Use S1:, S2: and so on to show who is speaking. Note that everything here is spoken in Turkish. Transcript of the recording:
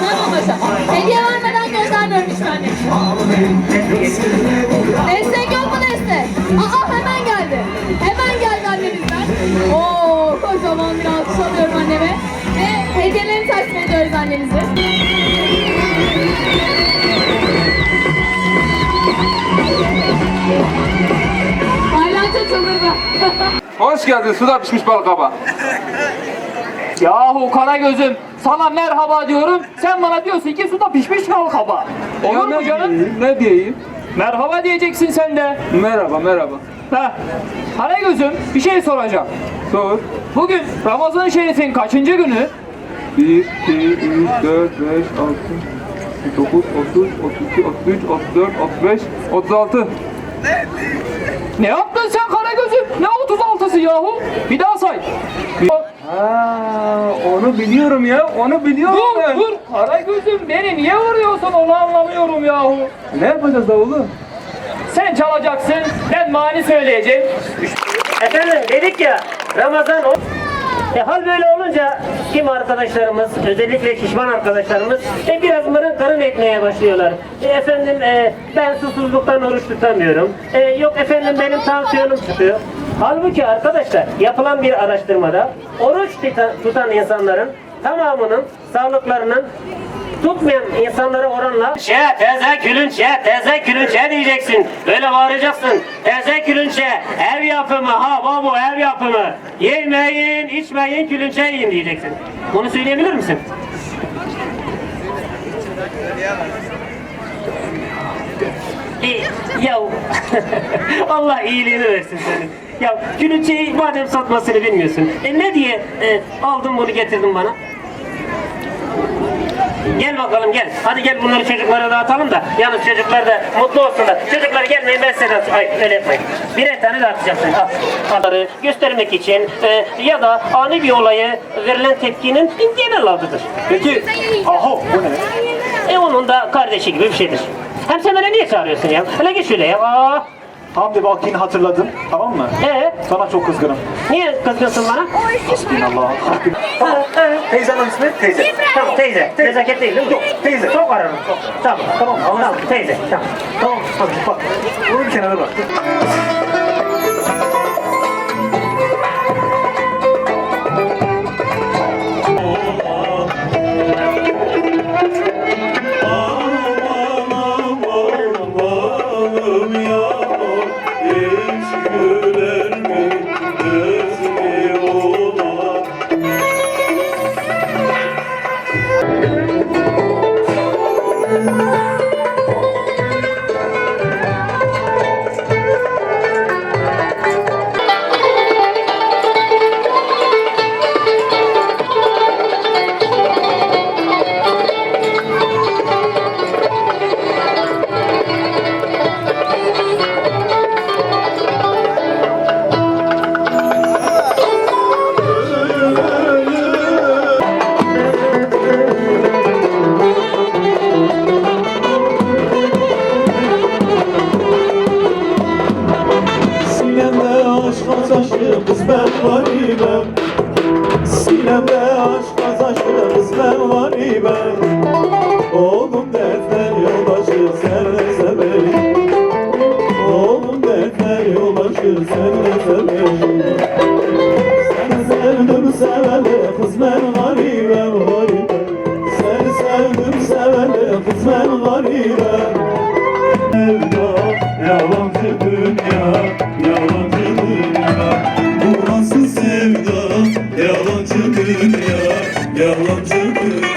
S1: hemen başa. Hediye vermeden göndermiyorum hiç anne. Destek yok mu destek? Aa hemen geldi. Hemen geldi annemizden. Oo kocaman bir alkış alıyorum anneme. Ve hediyelerini takdim ediyoruz annemize. Hala çıldırdı.
S2: Hoş geldin suda pişmiş bal kaba.
S3: Yahu kara gözüm sana merhaba diyorum. Sen bana diyorsun ki suda pişmiş bal kaba. Olur mu canım?
S2: diyeyim, Ne diyeyim?
S3: Merhaba diyeceksin sen de.
S2: Merhaba merhaba.
S3: Heh. Kara gözüm bir şey soracağım.
S2: Sor.
S3: Bugün Ramazan Şerif'in kaçıncı günü?
S2: 1, 2, 3, 4, 5, 6, 9, 30, 32, 33, 34, 35, 36.
S3: Ne yaptın sen kara gözüm? Ne 36'sı yahu? Bir daha say.
S2: Ha, onu biliyorum ya, onu biliyorum
S3: Dur
S2: ben.
S3: dur kara gözüm beni niye vuruyorsun onu anlamıyorum yahu.
S2: Ne yapacağız davulu?
S3: Sen çalacaksın ben mani söyleyeceğim.
S4: Efendim dedik ya Ramazan o... E, hal böyle olunca kim arkadaşlarımız, özellikle şişman arkadaşlarımız e, biraz mırın karın etmeye başlıyorlar. E, efendim e, ben susuzluktan oruç tutamıyorum. E, yok efendim benim tansiyonum çıkıyor. Halbuki arkadaşlar yapılan bir araştırmada oruç tutan, insanların tamamının sağlıklarının tutmayan insanlara oranla Şe teze külünçe teze külünçe diyeceksin. Böyle bağıracaksın. Teze külünçe ev yapımı ha babu ev yapımı. Yemeyin içmeyin külünçe yiyin diyeceksin. Bunu söyleyebilir misin? İyi, ya Allah iyiliğini versin senin. Ya külünçeyi madem satmasını bilmiyorsun. E ne diye e, aldın bunu getirdin bana? Gel bakalım gel. Hadi gel bunları çocuklara dağıtalım da. Yalnız çocuklar da mutlu olsunlar. Çocuklar gelmeyin ben size dağıtacağım. Ay öyle yapmayın. Birer tane. Al. Onları göstermek için e, ya da ani bir olayı verilen tepkinin genel adıdır.
S5: Peki, aho bu ne?
S4: E onun da kardeşi gibi bir şeydir. Hem sen beni niye çağırıyorsun ya? Hele git şöyle ya. Aa,
S5: Hamdi Balkin'i hatırladın, tamam mı?
S4: e,
S5: Sana çok kızgınım.
S4: niye kızgınsın bana?
S5: Hasbinallah.
S4: Ha, ha.
S5: Teyzenin ismi teyze.
S4: Tamam teyze. Nezaket değil değil mi?
S5: Yok, teyze.
S4: Çok ararım. Tamam.
S5: Tamam,
S4: Tamam
S5: anlaştık.
S4: teyze. Tamam.
S5: Tamam, hadi bak. Bunu bir kenara bırak.
S6: Sinemde aşk taşı kız ben var ben Sinemde aşk taşı kız ben var ben Oğlum defter yolbaşı senle severim Oğlum defter yolbaşı senle severim Seni sevdim seveli kız ben garibem garibem Seni sevdim seveli kız ben garibem yalancı dünya